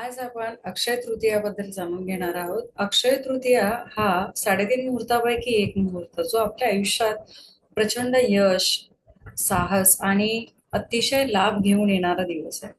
आज आपण अक्षय तृतीयाबद्दल जाणून घेणार आहोत. अक्षय तृतीया हा साडेतीन मुहूर्तापैकी एक मुहूर्त जो आपल्या आयुष्यात प्रचंड यश साहस आणि अतिशय लाभ घेऊन येणारा दिवस आहे.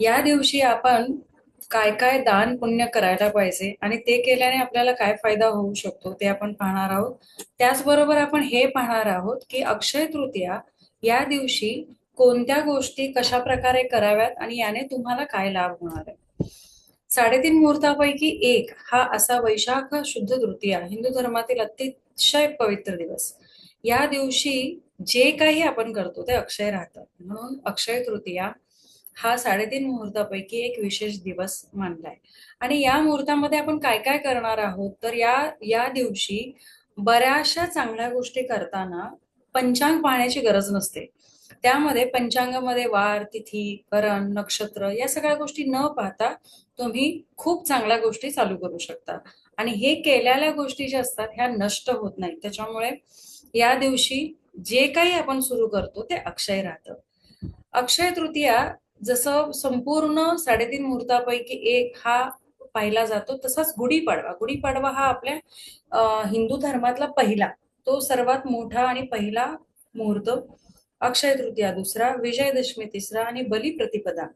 या दिवशी आपण काय काय दान पुण्य करायला पाहिजे आणि ते केल्याने आपल्याला काय फायदा होऊ शकतो ते आपण पाहणार आहोत. त्याचबरोबर आपण हे पाहणार आहोत की अक्षय तृतीया या दिवशी कोणत्या गोष्टी कशा प्रकारे कराव्यात आणि याने तुम्हाला काय लाभ होणार आहे? साडेतीन मुहूर्तापैकी एक हा असा वैशाख शुद्ध तृतीया हिंदू धर्मातील अतिशय पवित्र दिवस. या दिवशी जे काही आपण करतो ते अक्षय राहतं म्हणून अक्षय तृतीया हा साडेतीन मुहूर्तापैकी एक विशेष दिवस मानलाय. आणि या मुहूर्तामध्ये आपण काय काय करणार आहोत? तर या या दिवशी बऱ्याचशा चांगल्या गोष्टी करताना पंचांग पाहण्याची गरज नसते. त्यामध्ये पंचांगामध्ये वार तिथी करण नक्षत्र या सगळ्या गोष्टी न पाहता तुम्ही खूप चांगल्या गोष्टी चालू करू शकता. आणि हे केलेल्या गोष्टी ज्या असतात ह्या नष्ट होत नाही त्याच्यामुळे या दिवशी जे काही आपण सुरू करतो ते अक्षय राहतं. अक्षय तृतीया जसं संपूर्ण साडेतीन मुहूर्तापैकी एक हा पाहिला जातो तसाच गुढीपाडवा. गुढीपाडवा हा आपल्या हिंदू धर्मातला पहिला तो सर्वात मोठा आणि पहिला मुहूर्त अक्षय तृतीया दुसरा विजयदशमी तिसरा आणि बलिप्रतिपदा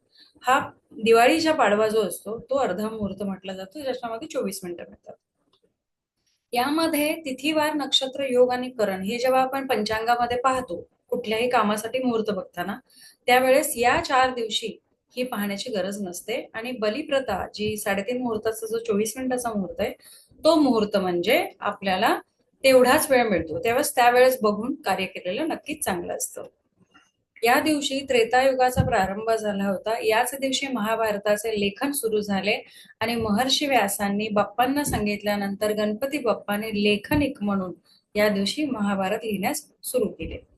हा दिवाळीच्या पाडवा जो असतो तो अर्धा मुहूर्त म्हटला जातो ज्याच्यामध्ये चोवीस मिनिटं मिळतात. यामध्ये तिथीवार नक्षत्र योग आणि करण हे जेव्हा आपण पंचांगामध्ये पाहतो कुठल्याही कामासाठी मुहूर्त बघताना त्यावेळेस या चार दिवशी ही पाहण्याची गरज नसते. आणि बलिप्रथा जी साडेतीन मुहूर्ताचा जो चोवीस मिनिटाचा मुहूर्त आहे तो मुहूर्त म्हणजे आपल्याला तेवढाच वेळ मिळतो. तेव्हाच त्यावेळेस बघून कार्य केलेलं नक्कीच चांगलं असतं. या दिवशी त्रेतायुगाचा प्रारंभ झाला होता. याच दिवशी महाभारताचे लेखन सुरू झाले आणि महर्षी व्यासांनी बाप्पांना सांगितल्यानंतर गणपती बाप्पाने लेखनिक म्हणून या दिवशी महाभारत लिहिण्यास सुरू केले.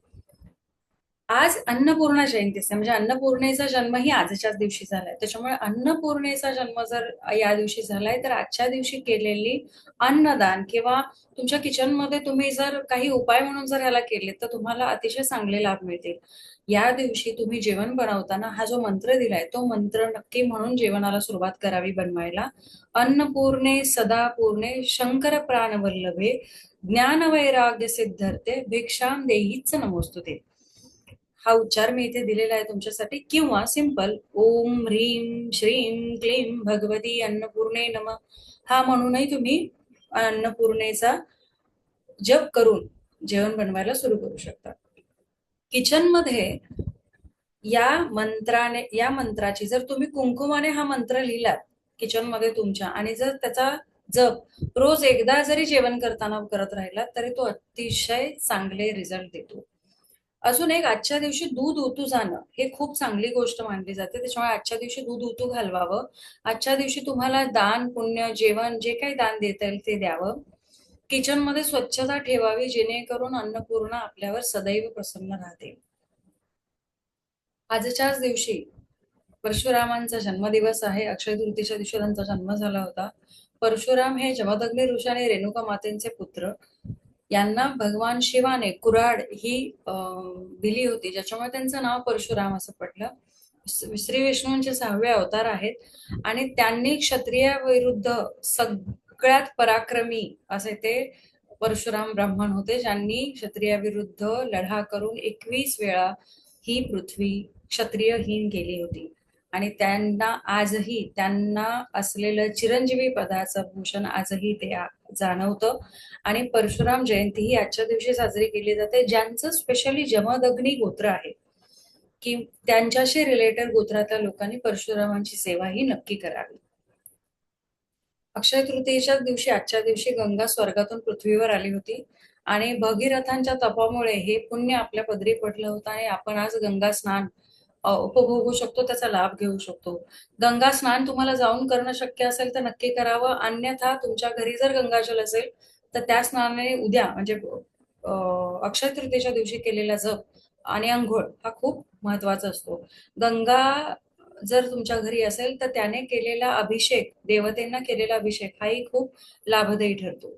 आज अन्नपूर्णा जयंती असते. म्हणजे अन्नपूर्णेचा जन्म ही आजच्याच दिवशी झालाय. त्याच्यामुळे अन्नपूर्णेचा जन्म जर या दिवशी झालाय तर आजच्या दिवशी केलेली अन्नदान किंवा तुमच्या किचनमध्ये तुम्ही जर काही उपाय म्हणून जर ह्याला केले तर तुम्हाला अतिशय चांगले लाभ मिळतील. या दिवशी तुम्ही जेवण बनवताना हा जो मंत्र दिलाय तो मंत्र नक्की म्हणून जेवणाला सुरुवात करावी बनवायला. अन्नपूर्णे सदा पूर्णे शंकर प्राणवल्लभे ज्ञान वैराग्य सिद्धर्ते भिक्षाम देहीच नमोस्तुते. हा उच्चार मी इथे दिलेला आहे तुमच्यासाठी. किंवा सिंपल ओम ह्रीम श्रीम क्लीम भगवती अन्नपूर्णे नम. हा म्हणूनही तुम्ही अन्नपूर्णेचा जप करून जेवण बनवायला सुरू करू शकता. किचनमध्ये या मंत्राने या मंत्राची जर तुम्ही कुंकुमाने हा मंत्र लिहिलात किचनमध्ये तुमच्या आणि जर त्याचा जप रोज एकदा जरी जेवण करताना करत राहिला तरी तो अतिशय चांगले रिझल्ट देतो. अजून एक आजच्या दिवशी दूध उतू जाणं हे खूप चांगली गोष्ट मानली जाते. त्याच्यामुळे आजच्या दिवशी दूध उतू घालवावं. आजच्या दिवशी तुम्हाला दान पुण्य जेवण जे काही दान देता येईल ते द्यावं. किचनमध्ये स्वच्छता ठेवावी जेणेकरून अन्नपूर्णा आपल्यावर सदैव प्रसन्न राहते. आजच्याच दिवशी परशुरामांचा जन्मदिवस आहे. अक्षय तृतीच्या दिवशी त्यांचा जन्म झाला होता. परशुराम हे जमदग्नी ऋषी आणि रेणुका मातेंचे पुत्र. यांना भगवान शिवाने कुराड ही दिली होती ज्याच्यामुळे त्यांचं नाव परशुराम असं पडलं. श्री विष्णूंचे सहावे अवतार आहेत. आणि त्यांनी क्षत्रियाविरुद्ध सगळ्यात पराक्रमी असे ते परशुराम ब्राह्मण होते ज्यांनी क्षत्रियाविरुद्ध लढा करून एकवीस वेळा ही पृथ्वी क्षत्रियहीन केली होती. आणि त्यांना आजही त्यांना असलेलं चिरंजीवी पदाचं भूषण आजही ते जाणवतं. आणि परशुराम जयंती ही आजच्या दिवशी साजरी केली जाते ज्यांचं स्पेशली जमदग्नी गोत्र आहे. की त्यांच्याशी रिलेटेड गोत्रातल्या लोकांनी परशुरामांची सेवा ही नक्की करावी. अक्षय तृतीयेच्या दिवशी आजच्या दिवशी गंगा स्वर्गातून पृथ्वीवर आली होती. आणि भगीरथांच्या तपामुळे हे पुण्य आपल्या पदरी पडलं होतं आणि आपण आज गंगा स्नान उपभोगू शकतो त्याचा लाभ घेऊ शकतो. गंगा स्नान तुम्हाला जाऊन करणं शक्य असेल तर नक्की करावं. अन्यथा तुमच्या घरी जर गंगाजल असेल तर त्या स्नानाने उद्या म्हणजे अक्षय तृतीयेच्या दिवशी केलेला जप आणि अंघोळ हा खूप महत्त्वाचा असतो. गंगा जर तुमच्या घरी असेल तर त्याने केलेला अभिषेक देवतेंना केलेला अभिषेक हाही खूप लाभदायी ठरतो.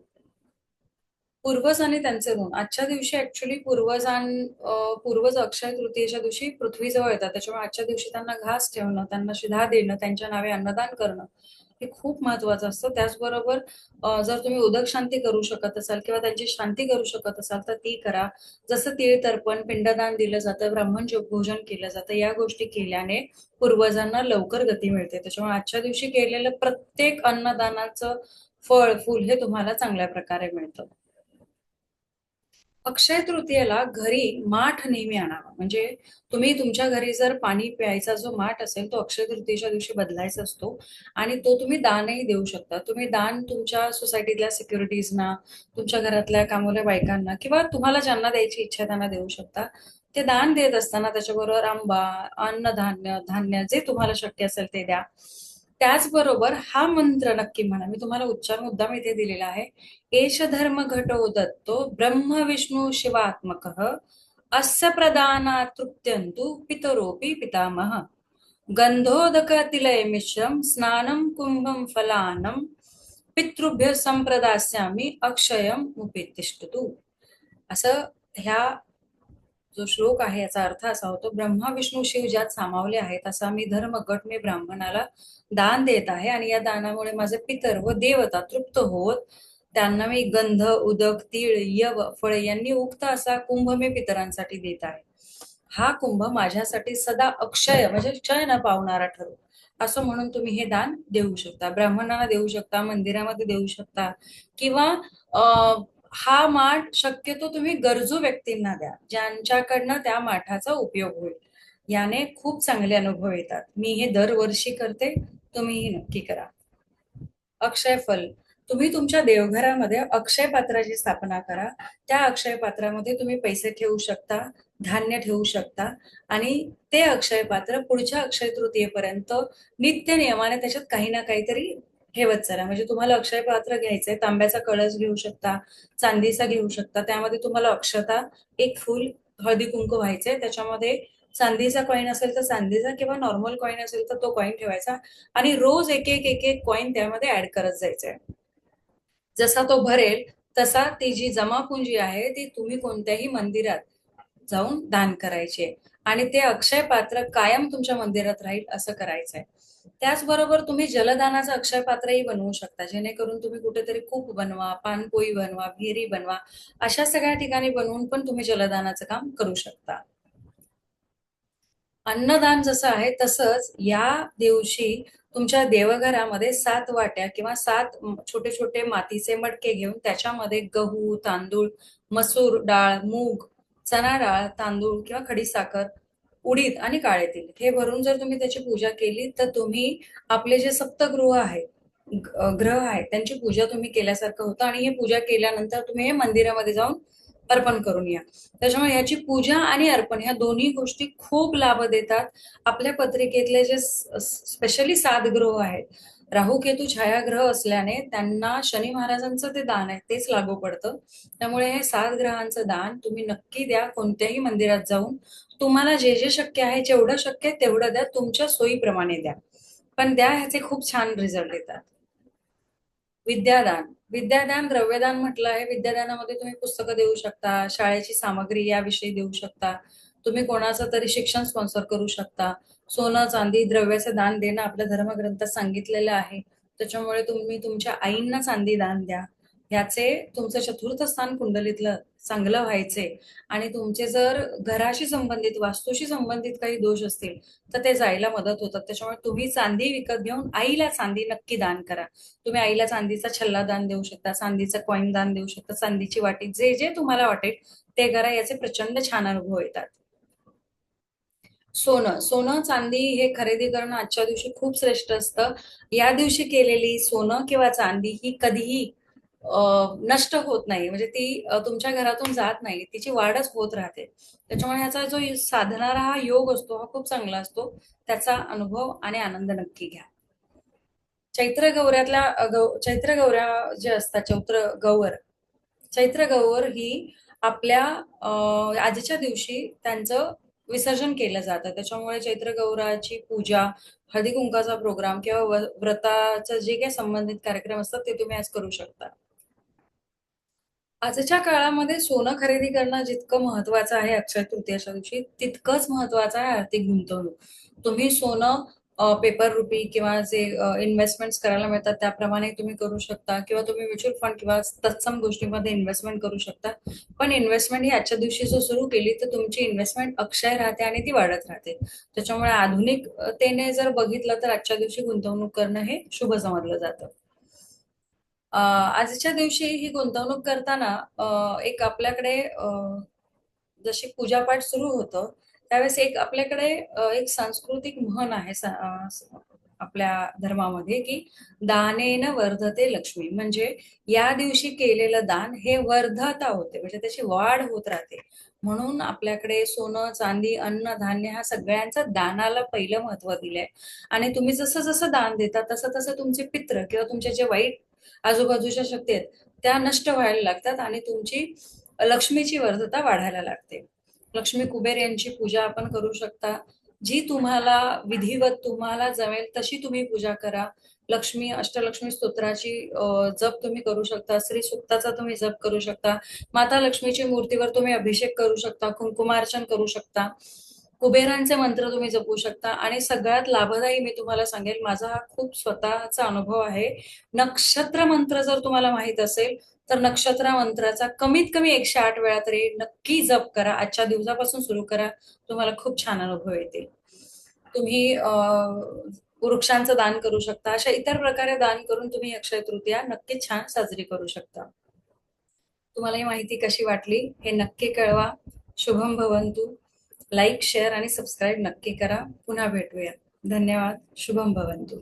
पूर्वज आणि त्यांचे ऋण आजच्या दिवशी ऍक्च्युली पूर्वजां पूर्वज अक्षय तृतीयेच्या दिवशी पृथ्वीजवळ येतात. त्याच्यामुळे आजच्या दिवशी त्यांना घास ठेवणं त्यांना शिधा देणं त्यांच्या नावे अन्नदान करणं हे खूप महत्वाचं असतं. त्याचबरोबर जर तुम्ही उदक शांती करू शकत असाल किंवा त्यांची शांती करू शकत असाल तर ती करा. जसं तीळ तर्पण पिंडदान दिलं जातं ब्राह्मण भोजन केलं जातं या गोष्टी केल्याने पूर्वजांना लवकर गती मिळते. त्याच्यामुळे आजच्या दिवशी केलेलं प्रत्येक अन्नदानाचं फळ फूल हे तुम्हाला चांगल्या प्रकारे मिळतं. अक्षय तृतीयेला घरी माठ नेहमी आणावा. म्हणजे तुम्ही तुमच्या घरी जर पाणी प्यायचा जो माठ असेल तो अक्षय तृतीयेच्या दिवशी बदलायचा असतो आणि तो तुम्ही दानही देऊ शकता. तुम्ही दान तुमच्या सोसायटीतल्या सिक्युरिटीजना तुमच्या घरातल्या कामवल्या बायकांना किंवा तुम्हाला ज्यांना द्यायची इच्छा त्यांना देऊ शकता. ते दान देत असताना त्याच्याबरोबर आंबा अन्नधान्य धान्य जे तुम्हाला शक्य असेल ते द्या. त्याचबरोबर हा मंत्र नक्की म्हणा. मी तुम्हाला उच्चार मुद्दाम इथे दिलेला आहे. एष धर्म घटो दत्तो ब्रह्म विष्णू शिवात्मक अस्य प्रदाना तृप्त्यंतु पितरोपी पितामह। गंधोदकतिलय मिश्रम स्नानं कुंभम फलानं पितृभ्य संप्रदास्यामी अक्षयम उपेतिष्ठतु असं ह्या जो श्लोक आहे याचा अर्थ असा होतो ब्रह्मा विष्णू शिव ज्यात सामावले आहेत असा मी धर्मगट मी ब्राह्मणाला दान देत आहे. आणि या दानामुळे माझे पितर व देवता तृप्त होत. त्यांना मी गंध उदक तीळ यव फळे यांनी उक्त असा कुंभ मी पितरांसाठी देत आहे. हा कुंभ माझ्यासाठी सदा अक्षय म्हणजे क्षय न पावणारा ठरव. असं म्हणून तुम्ही हे दान देऊ शकता. ब्राह्मणाला देऊ शकता मंदिरामध्ये देऊ शकता. किंवा हा माठ शक्यतो तुम्ही गरजू व्यक्तींना द्या ज्यांच्याकडनं त्या माठाचा उपयोग होईल. याने खूप चांगले अनुभव येतात. मी हे दरवर्षी करते तुम्हीही नक्की करा. अक्षय फल तुम्ही तुमच्या देवघरामध्ये अक्षय पात्राची स्थापना करा. त्या अक्षय पात्रामध्ये तुम्ही पैसे ठेवू शकता धान्य ठेवू शकता आणि ते अक्षय पात्र पुढच्या अक्षय तृतीयेपर्यंत नित्य नियमाने त्याच्यात काही ना काहीतरी ठेवत चला. म्हणजे तुम्हाला अक्षय पात्र घ्यायचंय तांब्याचा कळस घेऊ शकता चांदीचा घेऊ शकता. त्यामध्ये तुम्हाला अक्षता एक फुल हळदी कुंकू व्हायचंय. त्याच्यामध्ये चांदीचा कॉईन असेल तर चांदीचा किंवा नॉर्मल कॉईन असेल तर तो कॉईन ठेवायचा. आणि रोज एक एक एक एक कॉईन त्यामध्ये ऍड करत जायचंय. जसा तो भरेल तसा ती जी जमापुंजी आहे ती तुम्ही कोणत्याही मंदिरात जाऊन दान करायचे. आणि ते अक्षय पात्र कायम तुमच्या मंदिरात राहील असं करायचंय. त्याचबरोबर तुम्ही जलदानाचं अक्षय पात्रही बनवू शकता. जेणेकरून तुम्ही कुठेतरी कूप बनवा पानपोई बनवा विहिरी बनवा अशा सगळ्या ठिकाणी बनवून पण तुम्ही जलदानाचं काम करू शकता. अन्नदान जसं आहे तसंच या दिवशी तुमच्या देवघरामध्ये सात वाट्या किंवा सात छोटे छोटे मातीचे मडके घेऊन त्याच्यामध्ये गहू तांदूळ मसूर डाळ मूग चना डाळ तांदूळ किंवा खडीसाखर उडीद आणि काळे तेल. हे भरून जर तुम्ही त्याची पूजा केली तर तुम्ही आपले जे सप्तगृह आहेत ग्रह आहेत त्यांची पूजा तुम्ही केल्यासारखं होतं आणि हे पूजा केल्यानंतर तुम्ही हे मंदिरामध्ये जाऊन अर्पण करून या. त्याच्यामुळे याची पूजा आणि अर्पण ह्या दोन्ही गोष्टी खूप लाभ देतात. आपल्या पत्रिकेतले जे स्पेशली सात ग्रह आहेत राहू केतू छायाग्रह असल्याने त्यांना शनी महाराजांचं ते दान आहे तेच लागू पडतं. त्यामुळे हे सात ग्रहांचं दान तुम्ही नक्की द्या कोणत्याही मंदिरात जाऊन. तुम्हाला जे जे शक्य आहे जेवढं शक्य आहे तेवढं द्या तुमच्या सोयीप्रमाणे द्या. पण द्या ह्याचे खूप छान रिझल्ट येतात. विद्यादान. विद्यादान द्रव्यदान म्हटलं आहे विद्यादानामध्ये तुम्ही पुस्तकं देऊ शकता शाळेची सामग्री याविषयी देऊ शकता. तुम्ही कोणाचं तरी शिक्षण स्पॉन्सर करू शकता. सोनं चांदी द्रव्याचं दान देणं आपल्या धर्मग्रंथात सांगितलेलं आहे. त्याच्यामुळे तुम्ही तुमच्या आईंना चांदी दान द्या. ह्याचे तुमचं चतुर्थ स्थान कुंडलीतलं चांगलं व्हायचे. आणि तुमचे जर घराशी संबंधित वास्तूशी संबंधित काही दोष असतील तर ते जायला मदत होतात. त्याच्यामुळे तुम्ही चांदी विकत घेऊन आईला चांदी नक्की दान करा. तुम्ही आईला चांदीचा छल्ला दान देऊ शकता चांदीचं कॉईन दान देऊ शकता चांदीची वाटी जे जे तुम्हाला वाटेल ते करा. याचे प्रचंड छान अनुभव येतात. सोनं सोनं चांदी हे खरेदी करणं आजच्या दिवशी खूप श्रेष्ठ असतं. या दिवशी केलेली सोनं किंवा चांदी ही कधीही नष्ट होत नाही. म्हणजे ती तुमच्या घरातून जात नाही. तिची वाढच होत राहते. त्याच्यामुळे ह्याचा जो साधणारा हा योग असतो हा खूप चांगला असतो. त्याचा अनुभव आणि आनंद नक्की घ्या. चैत्र गौऱ्यातल्या गौ चैत्र गौऱ्या जे असतात चैत्र गौर चैत्र गौर ही आपल्या अ, आजच्या दिवशी त्यांचं विसर्जन केलं जातं. त्याच्यामुळे चैत्र गौराची पूजा हळदी कुंकाचा प्रोग्राम किंवा व्रताचा व्रताचं जे काही संबंधित कार्यक्रम असतात ते तुम्ही आज करू शकता. आजच्या काळामध्ये सोनं खरेदी करणं जितकं महत्वाचं आहे अक्षय तृतीयाच्या दिवशी तितकंच महत्वाचं आहे आर्थिक गुंतवणूक. तुम्ही सोनं पेपर रुपी किंवा जे इन्व्हेस्टमेंट करायला मिळतात त्याप्रमाणे तुम्ही करू शकता. किंवा तुम्ही म्युच्युअल फंड किंवा तत्सम गोष्टीमध्ये इन्व्हेस्टमेंट करू शकता. पण इन्व्हेस्टमेंट ही आजच्या दिवशी जर सुरू केली तर तुमची इन्व्हेस्टमेंट अक्षय राहते आणि ती वाढत राहते. त्याच्यामुळे आधुनिकतेने जर बघितलं तर आजच्या दिवशी गुंतवणूक करणं हे शुभ समजलं जातं. आजच्या दिवशी ही गुंतवणूक करताना एक आपल्याकडे जशी पूजापाठ सुरू होतं त्यावेळेस एक आपल्याकडे एक सांस्कृतिक म्हण आहे आपल्या धर्मामध्ये की दानेन वर्धते लक्ष्मी. म्हणजे या दिवशी केलेलं दान हे वर्धता होते म्हणजे त्याची वाढ होत राहते. म्हणून आपल्याकडे सोनं चांदी अन्न धान्य ह्या सगळ्यांचं दानाला पहिलं महत्त्व दिलंय. आणि तुम्ही जसं जसं दान देता तसं तसं तुमचे पित्र किंवा तुमचे जे वाईट आजूबाजूच्या शक्ती आहेत त्या नष्ट व्हायला लागतात आणि तुमची लक्ष्मीची वर्धता वाढायला लागते. लक्ष्मी कुबेर यांची पूजा आपण करू शकता. जी तुम्हाला विधिवत तुम्हाला जमेल तशी तुम्ही पूजा करा. लक्ष्मी अष्टलक्ष्मी स्तोत्राची जप तुम्ही करू शकता. श्री सुक्ताचा तुम्ही जप करू शकता. माता लक्ष्मीची मूर्तीवर तुम्ही अभिषेक करू शकता. कुंकुमार्चन करू शकता. कुबेरांचे मंत्र तुम्ही जपू शकता. आणि सगळ्यात लाभदायी मी तुम्हाला सांगेल माझा हा खूप स्वतःचा अनुभव आहे. नक्षत्र मंत्र जर तुम्हाला माहीत असेल तर नक्षत्र मंत्राचा कमीत कमी एकशे आठ वेळा तरी नक्की जप करा. आजच्या दिवसापासून सुरू करा. तुम्हाला खूप छान अनुभव येतील. तुम्ही वृक्षांचं दान करू शकता. अशा इतर प्रकारे दान करून तुम्ही अक्षय तृतीया नक्कीच छान साजरी करू शकता. तुम्हाला ही माहिती कशी वाटली हे नक्की कळवा. शुभम भवंतु. लाईक शेअर आणि सबस्क्राईब नक्की करा. पुन्हा भेटूया. धन्यवाद. शुभम भवंतु.